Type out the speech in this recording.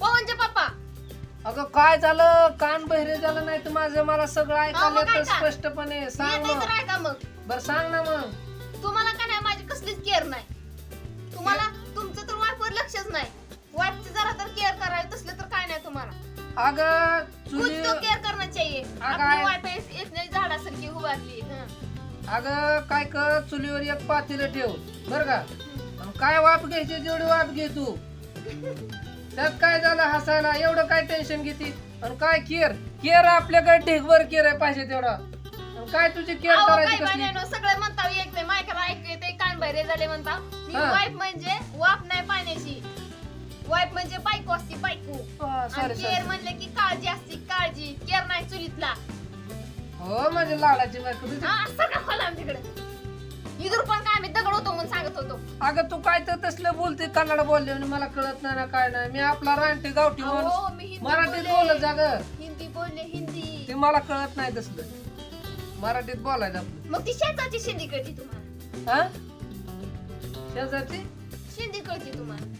पवनचे पप्पा. अगं काय झालं? कान बहिरे झालं नाही तर माझं मला सगळं अहो, ऐकायला मग येतं. स्पष्टपणे. सांग नाही मग. बरं सांग ना मग. तुम्हाला का नाही? माझी कसलीच केअर नाही. तुम्हाला तुमचं तर वाईफवर लक्षच नाही. वाईफचं जरा तर केअर करायला तसलं तर काय नाही तुम्हाला. अगं चुली तो केअर करना चाहिए. अगं, आपली आहे. वाईफ एक एक नाही झाडासारखी उभारली. हं. अगं काय कर? चुलीवर एक पातेलं ठेव. बर का? आणि काय वाप घ्यायची जेवढी वाप घे तू? त्यात काय झालं हसायला? एवढं काय टेन्शन घेते? आणि काय केअर केअर आपल्याकडे ढेगभर केअर आहे पाहिजे तेवढा. आणि काय तुझी केअर अहो, करायची कसली? बाण्यानो, सगळं म्हणता येत नाही मायकर ऐकू येते कान बहिरे झाले म्हणता मी हा. वाईफ म्हणजे वाप नाही पाण्याची. वाईफ म्हणजे बायको असती बायको. सॉरी केअर सॉरी म्हणले की काळजी असती काळजी. केअर नाही चुलीतला. हो माझी लाडाची बायको तुझी. हा सगळं खोला आमच्याकडे. अगं तू काय तर तसलं बोलते कन्नड बोलले आणि मला कळत नाही ना काय नाही. मी आपला रानटी गावठी अहो, माणूस. मी हिंदी मराठीत बोलले. बोलत जा ग. हिंदी बोलले हिंदी. ते मला कळत नाही तसलं. मराठीत बोलायचं आपलं मग ती शेजारची शिंदी कळती तुम्हाला? हा? शेजारची? शिंदी कळती तुम्हाला.